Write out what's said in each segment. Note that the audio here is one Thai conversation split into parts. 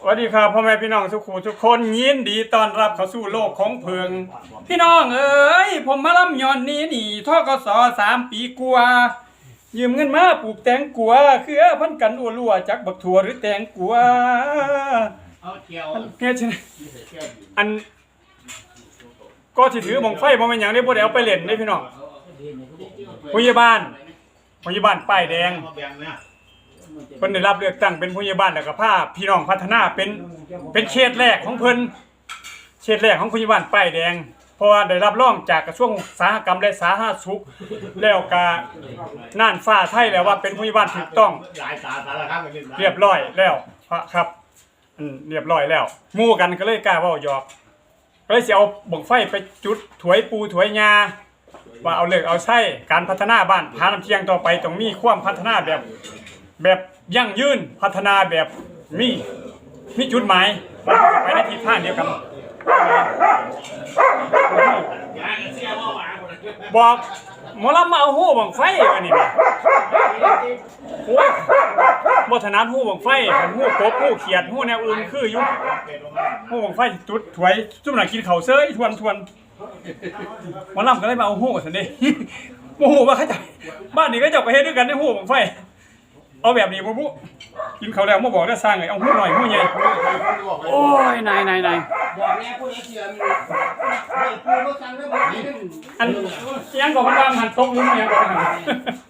สวัสดีครับพ่อแม่พี่น้องทุกคู่ทุกคนยินดีต้อนรับเข้าสู่โลกของเพิง พี่น้องเอ้ยผมมาล่ำย้อนนี้นี่ทกสสามปีกว่ายืมเงินมาปลูกแตงกัวคือพันกันอัวลัวจักบักถั่วหรือแตงกัวเอาเที่ยวเฮ็ดจังอัน ก็สิถือหมองไฟบ่แม่นหยังได้บ่ได้เอาไปเล่นเด้พี่น้องผู้ใหญ่บ้านผู้ใหญ่บ้านป้ายแดงมาแบ่งนะ เพิ่นได้รับเลือกตั้งเป็นผู้ใหญ่บ้านแล้วก็พาพี่น้องพัฒนาเป็นเป็นเขตแรกของเพิ่นเขตแรกของผู้ใหญ่บ้านป้ายแดง เพราะว่าได้รับรองจากกระทรวงอุตสาหกรรมและสาธารณสุขแล้วก็น่านฟ้าไทยแล้วว่าเป็นผู้ใหญ่บ้านถูกต้อง หลายสาสารคามกันเรียบร้อยแล้วครับอืมเรียบร้อยแล้วหมู่กันก็เลยกล้าเว้าหยอกก็เลยสิเอาบ่งไฟไปจุดถวยปูถวยยาว่าเอาเลิกเอาใช้การพัฒนาบ้านพาน้ำเที่ยงต่อไปต้องมีความพัฒนาแบบ แบบยั่งยืนพัฒนาแบบมีมีจุดหมายไปในทิศทางเดียวกันบอกหมอลำมาเอาหู้บังไฟกันนี่แหละโอ้ยบ่ถนัดหู้บังไฟคันหู้กบหู้เขียดหู้แนวอื่นคืออยู่หู้บังไฟจุดถวยจุ่มหน่ะกินข้าเซ้ยทวนทวนหมอลำก็เลยมาเอาหู้ซั่นด้บ่ฮู้ว่าเขาจะบ้านนี้ก็จะไปเฮ็ดด้วยกันได้หู้บังไฟ เอาแบบนี้บ่บุกินเขาวแล้วมาบอกได้สร้างไงเอาหูหน่อยหูใหญ่โอ้ยนายนายนายบอกแม่ผู้นี้เชื่อมีไม่พูดก็สั่งได้บอกนี่อันยังบอกมันว่ามันตกหลุมยังบอกมัน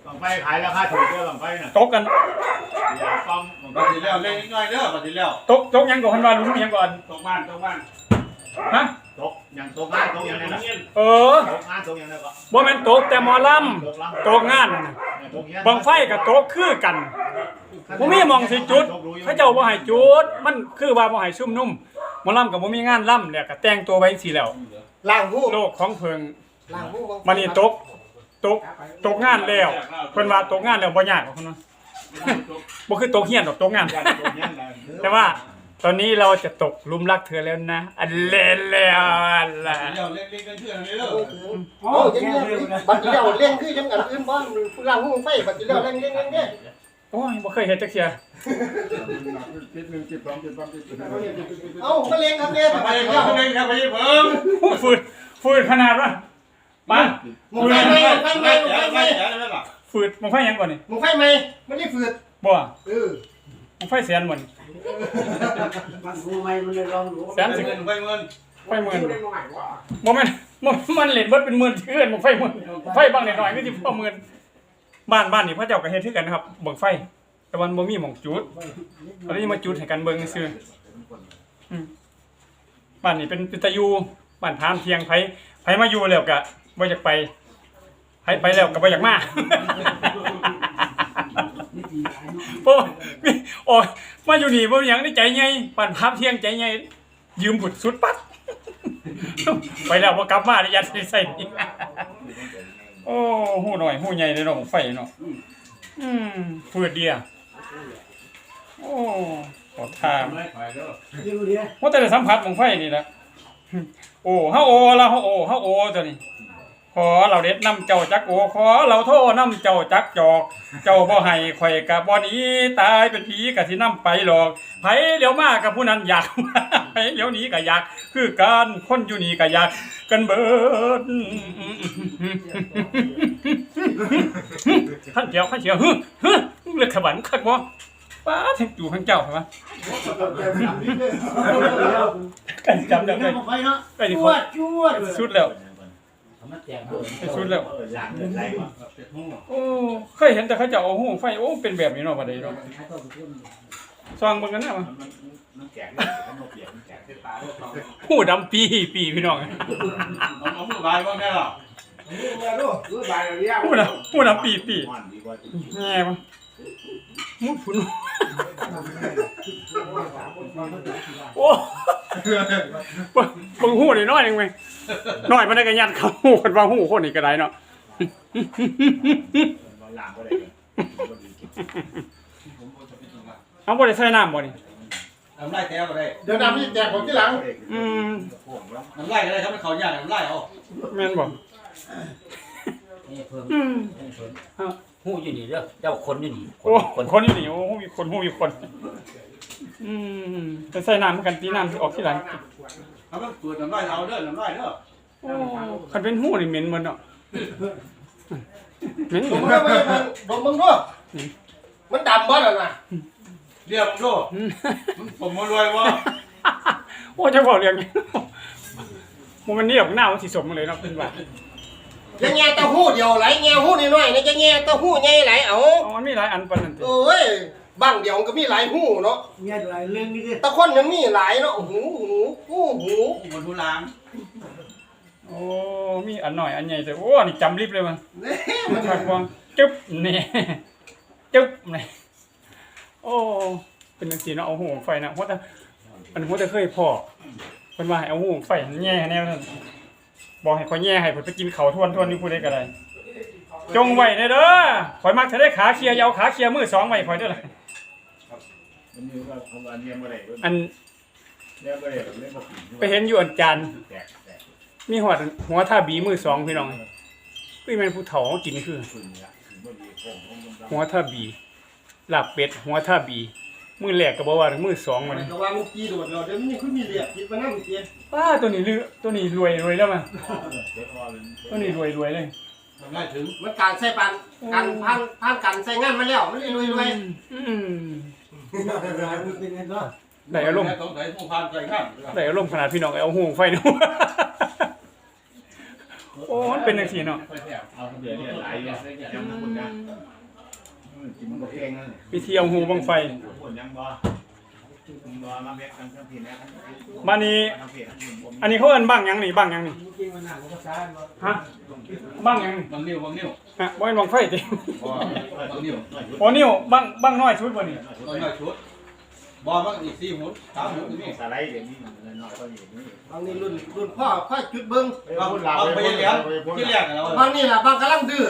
บังไฟขายราคาถูกเด้อบังไฟน่ะตกกันอย่าฟังบังไฟปฏิแล้วเล่นนิดหน่อยเด้อปฏิแล้วตกตกยังบอกมันว่าหลุมยังก่อน ตกบ้านตกบ้าน ฮะ ตกอย่างตกงานตกอย่างนั้นน่ะเออตกงานตกอย่างนั้นก็บ่แม่นตกแต่หมอลตกลำำตกงานนั่นน่ะตกเงี้ยบังไฟกับตกคือกันบ่มีหมองสิจุดเขาเจ้าบ่ให้จุด มันคือว่าบ่ให้ซุ่มนุ่มหมอลำกับบ่มีงานล่ำเนี่ยก็แต่งตัวไว้จังซี่แล้ว ล่างหูโลกของเพิงล่างหูมันนี่ตกตกตกงานแล้วเพิ่นว่าตกงานแล้วบ่ยากหรอกเพิ่นว่าบ่คือตกเฮียนดอกตกงานตกเงี้ยนะแต่ว่าต อนนี้เราจะตกหลุมรักเธอแล้วนะอันเล่นแล้วล่ะเดี๋ยวเล่นเล่นกันเพื่อนเลยเด้อโอ้ยยังเงี้ยบัตรเดียวเล่นคือยังกันอื่นบ้านล่างหูไฟบัตรเดียวเล่นเล่นเล่นเล่นโอ้ยบ่เคยเห็นจักเที่ยจิตหนึ่งจิตสองจิตสามจิตสี่เอ้ามาเล่นครับเนี่ยไปเดี๋ยวเล่นครับไปเพิ่มโอ้ยฝืดฝืดขนาดว่ามามึงไฟไหมไฟไหมมึงไฟไหมเดี๋ยวได้ป่ะฝืดมึงไฟหยังก่อนนี่มึงไฟไหมมันได้ฝืดบ่เออมึง ไฟแสนหมดมันรู้ไหมมันเลยลองดูแสนสิเงินไปเงินไฟหมื่นบ่แม่นบ่มันเล่นเบิดเป็นหมื่นเทื่อนมึงไฟหมื่นไฟบางน้อยๆก็สิพอหมื่นบ้านบ้านนี่พระเจ้าก็เฮ็ดคือกันนะครับเบิ่งไฟ แต่มันบ่มีหม่องจุดตอนนี้มาจุดให้กันเบิ่งซื่ออืมบ้านนี่เป็นเป็นตะยูบ้านทามเทียงไผไผมาอยู่แล้วก็บ่อยากไปไผไปแล้วก็บ่อยากมา เพราะว่ามีโอ้ยมาอยู่นี่บ่มีหยังในใจใหญ่บ้านทามเทียงใจใหญ่ยืมบุดสุดปัด ไปแล้วบ่กลับมาได้ยัดใส่ใส่นี่โอ้หูหน่อยหูใหญ่เลยเนาะไฟเนาะอืมฟืดเดียโอ้ขอทามไม่ไปเด้อดูดิว่าแต่ได้สัมผัสของไฟนี่ละโอ้เฮาโอละเฮาโอเฮาโอตัวนี้ ขอเราเด็ดน้ำเจ้าจักโอขอเราโทษน้ำเจ้าจักจอก เจ้าบ่ให้ข่อยกับบ่หนี้ตายเป็นผีกะสิน้ำไปหรอกไผเลี้ยวมากับผู้นั้นอยากไผเลี้ยวหนี้ก็อยาก คือการคนอยู่นี่ก็อยากกันเบิดขั้นเจียวขั้นเจียวฮึฮึเลือกขบันคักบ่ป้าทั้งจู่ทั้งเจ้าใช่ไหมกันจำได้เลยไฟเนาะไอ้นี่จเขาวดจวดสุดแล้ว มันแจกไปสุดแล้ว เออหลังเป็นไรวะเจ็ดห้องโอ้เคยเห็นแต่เขาจะเอาหูไฟโอ้เป็นแบบนี้เนาะบัดนี้เนาะซองเบิ่งกันนะมามันมันแก่เลยมันเปียกมันแก่ที่ตาด้วยเขาหูดำปีปีพี่น้องเอาเอามือบายบ้างแค่หรอ รู้บายเรียกหูดำหูดำปีปีอ่อนดีกว่าแง่มั้ง มุดผุนโอ้เบิ่งหูนี่น้อยเองไหมน้อยมันได้กันยัดเข้าหูกันว่าหูคนนี่ก็ได้เนาะมันหลังก็ได้เอาบ่ได้ใส่น้ำบ่นี่น้ำไล่แต้ก็ได้เดี๋ยวน้ำนี่แจกผมที่หลังอืมน้ำไล่ก็ได้ครับมันเขาใหญ่น้ำไล่เอาแม่นบ่ นี่เพิ่มอืมหูอยู่นี่เด้อเจ้าคนอยู่นี่โอ้คนอยู่นี่โอ้มีคนหูมีคนคอืมจะใส่น้ำกันตีน้ำสิออกที่หลังเอามันเปิดน้ำลายเอาเด้อน้ำลายเด้อโอ้คันเป็นหูนี่เหม็นหมดเนาะเหม็นดมมึงด้วยดมมึงด้วยมันดำบ่ล่ะน่ะเรียบโลดอืมมันผมมารวยวะโอ้จะบอกเรื่องนี้มันมันเนี่ยหน้ามันสีสมมาเลยเนาะเป็นว่า ยังแง่เต้าหู้เดียวไหลแง่หู้น้อยๆนี่จะแง่เต้าหู้ใหญ่ไหลเอาอ๋อมันมีหลายอันปานนั้นติโอ้ยบ้างเดียวมันก็มีหลายหู้เนาะเงี้ยอะไรเรื่องนี้ดิตะคนยังมีหลายเนาะหูหูหูหูบนทุลางโอ้มีอันหน่อยอันใหญ่แต่โอ้นี่จำลิบเลยมันเนี่ยมันถักวางจึ๊บนี่จึ๊บนี่โอ้เป็นจังซี่เนาะเอาหูไฟนะเพราะแต่อันเพราะแต่เคยพอเพิ่นว่าให้เอาหูไฟแย่แนวนั้น บอกให้ข่อยแย่ให้เพิ่นไปกินข้าวทวนทวนนี่ผู้ใดก็ได้จงไว้เด้อเด้อข่อยมักจะได้ขาเคลียร์อยาวขาเคลียร์มือสองไว้ข่อยเด้อล่ะมันมีว่าเขาอันเนี้ยบ่ได้อันเนี่ยบ่ได้เล่นบ่กินไปเห็นอยู่อันจานแตกแตกมีหัวหัวท่าบีมือสองพี่น้องอุ้ยแม่นผู้เฒ่าเขากินคือ ขึ้นเนี่ยขึ้นบ่ดีโค้งโค้งมันหัวท่าบีลาบเป็ดหัวท่าบี มือแรกก็บอกว่ามือสองมันก็ว่ามันกี่โดดเราเดี๋ยวนี้คือมีเหลียกคิดว่านั่นเตี้ยป้าตัวนี้ลือตัวนี้รวยรวยแล้วมั้ยเดี๋ยวพอเลยตัวนี้รวยรวยเลยน้ำลายถึงมันการใส่ปันการผ่านผ่านการใส่งานมาแล้วมันเลยรวยรวยอืมอะไรมันเป็นไงเนาะได้อารมณ์สงสัยผู้พันใจข้ามได้อารมณ์ขนาดพี่น้องเอาห่วงไฟดูโอ้มันเป็นจังซี่เนาะเอาเดี๋ยวเนี่ยหลายเนี่ยยังมันนะ กินมันก็เองนั่นวิธีเอาหูบังไฟผลยังบ่บ่มาเม็ดทั้งทั้งพี่นะมานี้ทั้งพี่ทั้งผมอันนี้เขาเอิ้นบังหยังนี่บังหยังนี่จริงมันหนักมันก็ซ่านเนาะฮะบังหยังนี่บางนิ้วบางนิ้วฮะบ่แม่นบังไฟติบ่บางนิ้วโอ้นิ้วบังบังน้อยสุดบ่นี่ตอนน้อยชุดบอลบางอีกสี่หุ่นสามหุ่นนี่สไลด์เดี๋ยวนี้น้อยก็อยู่นี่บางนี่รุ่นรุ่นพ่อพ่อจุดเบิ้งบางบางไปเลี้ยงที่แรกเราบางนี่ล่ะบางกำลังดื้อ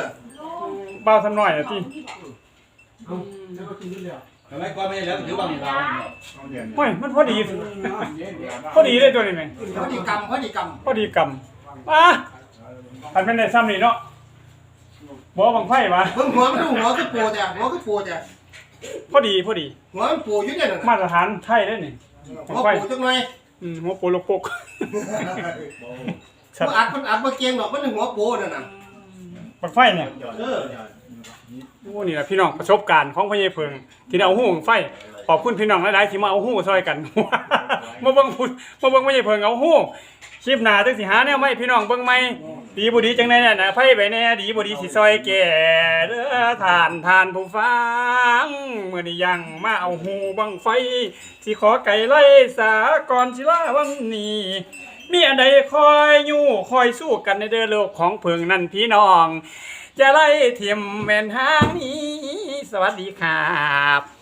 เบาซำน้อยน่ะติ แล้วก็กินเรื่อยทำไมก็ไม่เลี้ยงถือบางเราต้องเดือนโอ้ยมันพอดี พอดีเลยตัวนี้แม่งพฤติกรรมพฤติกรรมพอดีกำอะอันเป็นได้ซ้ำนี่เนาะบ่บังไฟวะเบิ่งหัวมันดูหัวคือปูแต่หัวคือปูแต่พอดีพอดีหัวมันปูอยู่เนี่ยน่ะมาตรฐานไทยได้นี่หัวปูจังหน่อยอืมหัวโปโลโกกมันอัดมันอัดบ่เกียงดอกมันหัวปูนั่นน่ะบังไฟเนี่ยเออ โอ้นี่แหละพี่น้องประสบการณ์ของพญายเพิงที่ได้เอาหูบังไฟขอบคุณพี่น้องหลายๆที่มาเอาหูซอยกัน มาเบิ่งพูดมาเบิ่งพญายเพิงเอาหูคลิปหน้าจังสิหาแนวใหม่พี่น้องเบิ่งใหม่ดีบ่ดีจังได๋น่ะนะไผไปแน่ดีบ่ดีสิซอยแก่เด้อทานทานผู้ฟังมื้อนี้ยังมาเอาหูบังไฟสิขอไก่ไล่สาก่อนสิลาวันนี้มีอันใดคอยอยู่คอยสู้กันในเด้อโลกของเพิงนั่นพี่น้อง จะไล่เทียมแม่นทางนี้ สวัสดีครับ